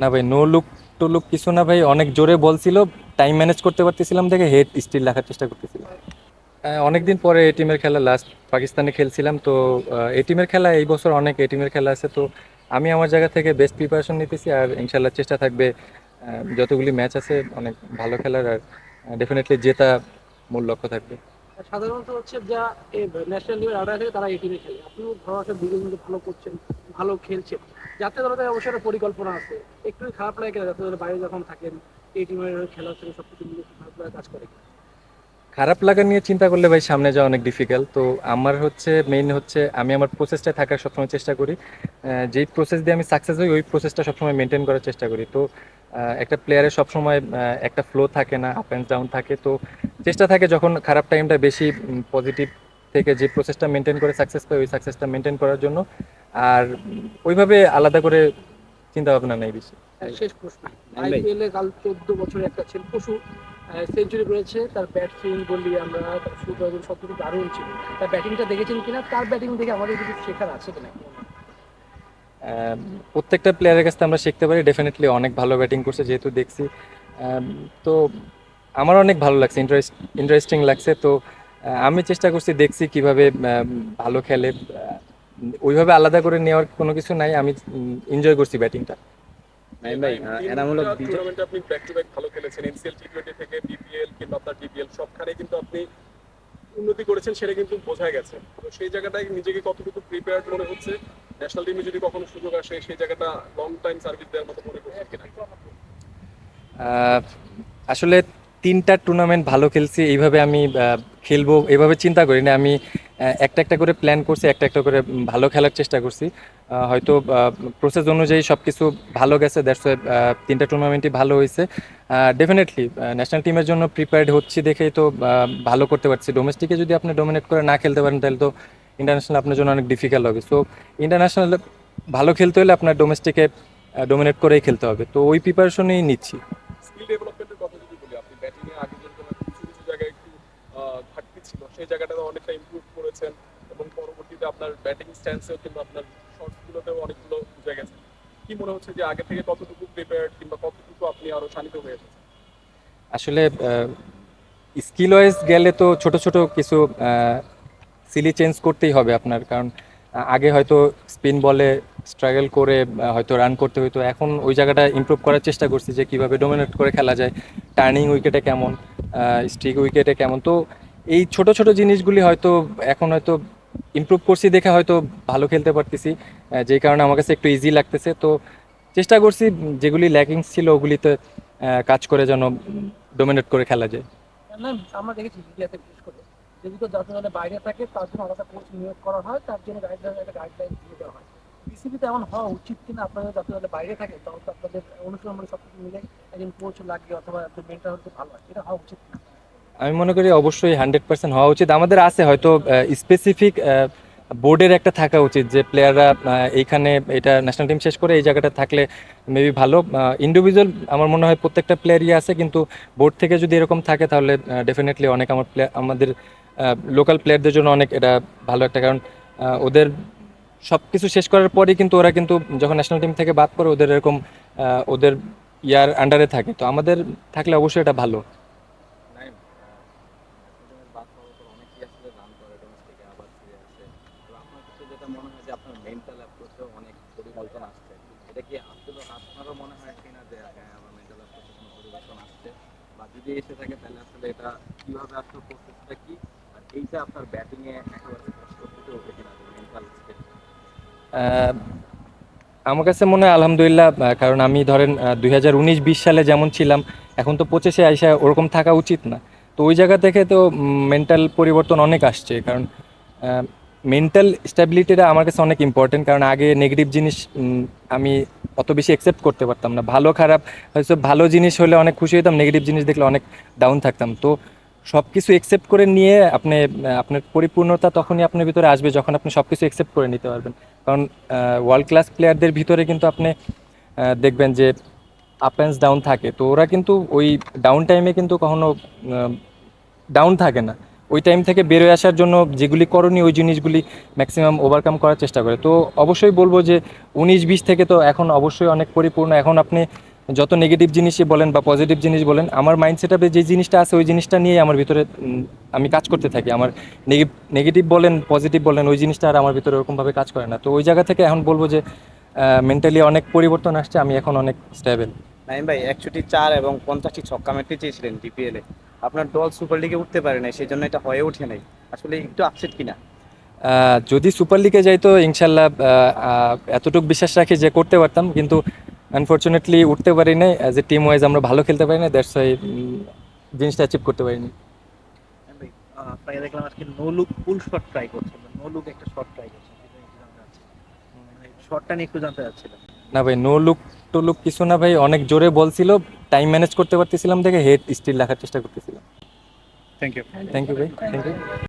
না ভাই no look to look কিছু না ভাই, অনেক জোরে বলছিল টাইম ম্যানেজ করতে পারতেছিলাম দেখে হেড স্টিল রাখার চেষ্টা করতেছিলাম অনেকদিন পরে এই টিমের খেলা লাস্ট পাকিস্তানে খেলছিলাম, তো এই টিমের খেলা এই বছর অনেক এই টিমের খেলা আছে, তো আমি আমার জায়গা থেকে বেস্ট প্রিপারেশন নিতেছি আর ইনশাল্লাহ চেষ্টা থাকবে যতগুলি ম্যাচ আছে, অনেক ভালো খেলার আর ডেফিনেটলি জেতা মূল লক্ষ্য থাকবে। সাধারণত হচ্ছে যা ন্যাশনাল টিমের আড়াই থাকে তারা এই টিমে খেলে। আপনিও ধরো একটা দুজন মিলে ভালো করছেন, ভালো খেলছেন। যাতে দলের অবশ্যই পরিকল্পনা আছে। একটু খারাপ লাগে যাতে দলের বাইরে যখন থাকেন এই টিমের খেলার সঙ্গে সব কিছু মিলে খারাপ লাগে কাজ করে। খারাপ লাগা নিয়ে চিন্তা করলে ভাই সামনে যাওয়া অনেক ডিফিকাল্ট তো আমার হচ্ছে মেইন হচ্ছে, আমি আমার প্রসেসটায় থাকার সবসময় চেষ্টা করি। যেই প্রসেস দিয়ে আমি সাকসেস হই, ওই প্রসেসটা সবসময় মেনটেন করার চেষ্টা করি। তো একটা প্লেয়ারের সবসময় একটা ফ্লো থাকে না আপ অ্যান্ড ডাউন থাকে। তো চেষ্টা থাকে যখন খারাপ টাইমটা বেশি পজিটিভ থেকে যে প্রসেসটা মেনটেন করে সাকসেস পাই ওই সাকসেসটা মেনটেন করার জন্য। আর ওইভাবে আলাদা করে চিন্তা ভাবনা নেই বেশি। আর শেষ প্রশ্ন। আইপিএল এ কাল চোদ্দ বছরের একটা ছেলে পশু সেঞ্চুরি করেছে। তার ব্যাট সুইং বললি আমরা তার শুট সব কিছু দারুণ ছিল। তার ব্যাটিংটা দেখেছেন কিনা? তার ব্যাটিং দেখে আমাদের কিছু শেখার আছে কিনা? আহ, প্রত্যেকটা প্লেয়ারের কাছ থেকে আমরা শিখতে পারি। ডেফিনেটলি অনেক ভালো ব্যাটিং করছে যেহেতু দেখছি। তো আমার অনেক ভালো লাগছে ইন্টারেস্ট ইন্টারেস্টিং লাগছে। তো আহ, আমি চেষ্টা করছি দেখছি কীভাবে ভালো খেলে। ওইভাবে আলাদা করে নেওয়ার কোনো কিছু নাই আমি এনজয় করছি ব্যাটিংটা। ভাই এনামূলক বিজয় আপনি ব্যাক টু ব্যাক ভালো খেলেছেন এনসিএল টি থেকে বিপিএল কিংবা আপনার ডিপিএল সবখানে কিন্তু আপনি উন্নতি করেছেন সেটা কিন্তু বোঝা গেছে। তো সেই জায়গাটায় নিজেকে কতটুকু প্রিপেয়ার্ড মনে হচ্ছে? ন্যাশনাল টিমে যদি কখনো সুযোগ আসে সেই জায়গাটা লং টাইম সার্ভিস দেওয়ার মতো মনে কিনা? আসলে তিনটা টুর্নামেন্ট ভালো খেলছি, এইভাবে আমি খেলব এইভাবে চিন্তা করি না। আমি একটা একটা করে প্ল্যান করছি, একটা একটা করে ভালো খেলার চেষ্টা করছি। হয়তো প্রসেস অনুযায়ী সব কিছু ভালো গেছে দ্যাটস তিনটা টুর্নামেন্টই ভালো হয়েছে। ডেফিনেটলি ন্যাশনাল টিমের জন্য প্রিপেয়ার্ড হচ্ছি দেখেই তো ভালো করতে পারছি। ডোমেস্টিকে যদি আপনি ডোমিনেট করে না খেলতে পারেন, তাহলে তো ইন্টারন্যাশনাল আপনার জন্য অনেক ডিফিকাল্ট হবে। সো ইন্টারন্যাশনাল ভালো খেলতে হলে আপনার ডোমেস্টিকে ডোমিনেট করেই খেলতে হবে। তো ওই প্রিপারেশনই নিচ্ছি স্কিল ডেভেলপমেন্টের কথা যদি বলি আপনি ব্যাটিং এ আগে যেরকম কিছু কিছু জায়গায় একটু আহ, ঘাটতি ছিল সেই জায়গাটাতে অনেকটা ইমপ্রুভ করেছেন এবং পরবর্তীতে আপনার ব্যাটিং স্ট্যান্সেও কিংবা আপনার শর্টসগুলোতেও অনেকগুলো বুঝে গেছে কি মনে হচ্ছে যে আগে থেকে কতটুকু প্রিপেয়ার্ড কিংবা কতটুকু আপনি আরও শানিত হয়ে এসেছেন আসলে স্কিল ওয়াইজ গেলে তো ছোট ছোট কিছু সিলি চেঞ্জ করতেই হবে আপনার। কারণ আগে হয়তো স্পিন বলে স্ট্রাগল করে হয়তো রান করতে হতো এখন ওই জায়গাটা ইমপ্রুভ করার চেষ্টা করছি যে কীভাবে ডোমিনেট করে খেলা যায়। টার্নিং উইকেটে কেমন স্ট্রিক উইকেটে কেমন। তো এই ছোট ছোট জিনিসগুলি হয়তো এখন হয়তো ইমপ্রুভ করছি দেখে হয়তো ভালো খেলতে পারতেছি যেই কারণে আমার কাছে একটু ইজি লাগতেছে। তো চেষ্টা করছি যেগুলি ল্যাকিংস ছিল ওগুলিতে কাজ করে যেন ডোমিনেট করে খেলা যায়। না আমরা দেখেছি ইন্ডিয়াতে বিশেষ করে। যদি তো জাতীয় দলের বাইরে থাকে, তার জন্য আলাদা কোচ নিয়োগ করা হয়, তার জন্য গাইডলাইন একটা গাইডলাইন দিয়ে দেওয়া হয়। বিসিবিতে এমন হওয়া উচিত কিনা, আপনাদের জাতীয় দলের বাইরে থাকে তখন তো আপনাদের অনুশীলন মানে সব কিছু মিলে একজন কোচ লাগবে অথবা মেন্টার হতে ভালো হয়, এটা হওয়া উচিত কিনা? আমি মনে করি অবশ্যই হান্ড্রেড পার্সেন্ট হওয়া উচিত। আমাদের আছে হয়তো স্পেসিফিক বোর্ডের একটা থাকা উচিত যে প্লেয়াররা এইখানে এটা ন্যাশনাল টিম শেষ করে এই জায়গাটা থাকলে মেবি ভালো। ইন্ডিভিজুয়াল আমার মনে হয় প্রত্যেকটা প্লেয়ারই আছে, কিন্তু বোর্ড থেকে যদি এরকম থাকে তাহলে ডেফিনেটলি অনেক আমার প্লেয়ার আমাদের লোকাল প্লেয়ারদের জন্য অনেক এটা ভালো একটা। কারণ ওদের সব কিছু শেষ করার পরেই কিন্তু ওরা কিন্তু যখন ন্যাশনাল টিম থেকে বাদ পড়ে, ওদের এরকম ওদের ইয়ার আন্ডারে থাকে। তো আমাদের থাকলে অবশ্যই এটা ভালো। পর অনেকেই করে আবার ফিরে আসে। আপনার যেটা মনে হয় যে আপনার অনেক পরিবর্তন আসছে। এটা কি মনে হয় কিনা যে হ্যাঁ আমার মেন্টাল কোনো পরিবর্তন আসছে? বা যদি এসে থাকে, তাহলে আসলে এটা কীভাবে আসলে কি? আর এইটা আপনার ব্যাটিংয়ে একেবারে কিনা আমার কাছে মনে হয় আলহামদুলিল্লাহ কারণ আমি ধরেন দুই হাজার উনিশ, বিশ সালে যেমন ছিলাম, এখন তো পঁচিশে আইসা ওরকম থাকা উচিত না। তো ওই জায়গা থেকে তো মেন্টাল পরিবর্তন অনেক আসছে। কারণ মেন্টাল স্ট্যাবিলিটিটা আমার কাছে অনেক ইম্পর্টেন্ট কারণ আগে নেগেটিভ জিনিস আমি অত বেশি অ্যাকসেপ্ট করতে পারতাম না। ভালো, খারাপ, হয়তো ভালো জিনিস হলে অনেক খুশি হতাম নেগেটিভ জিনিস দেখলে অনেক ডাউন থাকতাম। তো সব কিছু অ্যাকসেপ্ট করে নিয়ে আপনি আপনার পরিপূর্ণতা তখনই আপনার ভিতরে আসবে যখন আপনি সব কিছু অ্যাকসেপ্ট করে নিতে পারবেন। কারণ ওয়ার্ল্ড ক্লাস প্লেয়ারদের ভিতরে কিন্তু আপনি দেখবেন যে আপ অ্যান্ড ডাউন থাকে। তো ওরা কিন্তু ওই ডাউন টাইমে কিন্তু কখনো ডাউন থাকে না। ওই টাইম থেকে বেরোয় আসার জন্য যেগুলি করণীয়, ওই জিনিসগুলি ম্যাক্সিমাম ওভারকাম করার চেষ্টা করে। তো অবশ্যই বলব যে উনিশ, বিশ থেকে তো এখন অবশ্যই অনেক পরিপূর্ণ। এখন আপনি যত নেগেটিভ জিনিসই বলেন বা পজিটিভ জিনিস বলেন, আমার মাইন্ড সেটআপে যে জিনিসটা আছে, ওই জিনিসটা নিয়েই আমার ভিতরে আমি কাজ করতে থাকি। আমার নেগেটিভ বলেন পজিটিভ বলেন, ওই জিনিসটা আর আমার ভিতরে ওরকমভাবে কাজ করে না। তো ওই জায়গা থেকে এখন বলব যে মেন্টালি অনেক পরিবর্তন আসছে। আমি এখন অনেক স্টেবল নাইম ভাই একষট্টি চার এবং পঞ্চাশটি ছক্কা মারতে চেয়েছিলেন ডিপিএল এ। আপনার দল সুপার লিগে উঠতে পারে নাই সেই জন্য এটা হয়ে ওঠে নাই। আসলে একটু আপসেট কিনা? যদি সুপার লিগে যাই তো ইনশাল্লাহ এতটুকু বিশ্বাস রাখি যে করতে পারতাম কিন্তু আনফর্চুনেটলি উঠতে পারি নাই। অ্যাজ এ টিম ওয়াইজ আমরা ভালো খেলতে পারি না দ্যাটস ওয়াই জিনিসটা অ্যাচিভ করতে পারিনি। দেখলাম আজকে no look full shot try no look একটা শট ট্রাই শটটা নিয়ে একটু জানতে চাচ্ছিলাম না ভাই নো লুক টু লুক কিছু না ভাই অনেক জোরে বলছিল টাইম ম্যানেজ করতে পারতেছিলাম দেখে হেড স্টিল রাখার চেষ্টা করতেছিলাম। থ্যাংক ইউ থ্যাংক ইউ ভাই থ্যাংক ইউ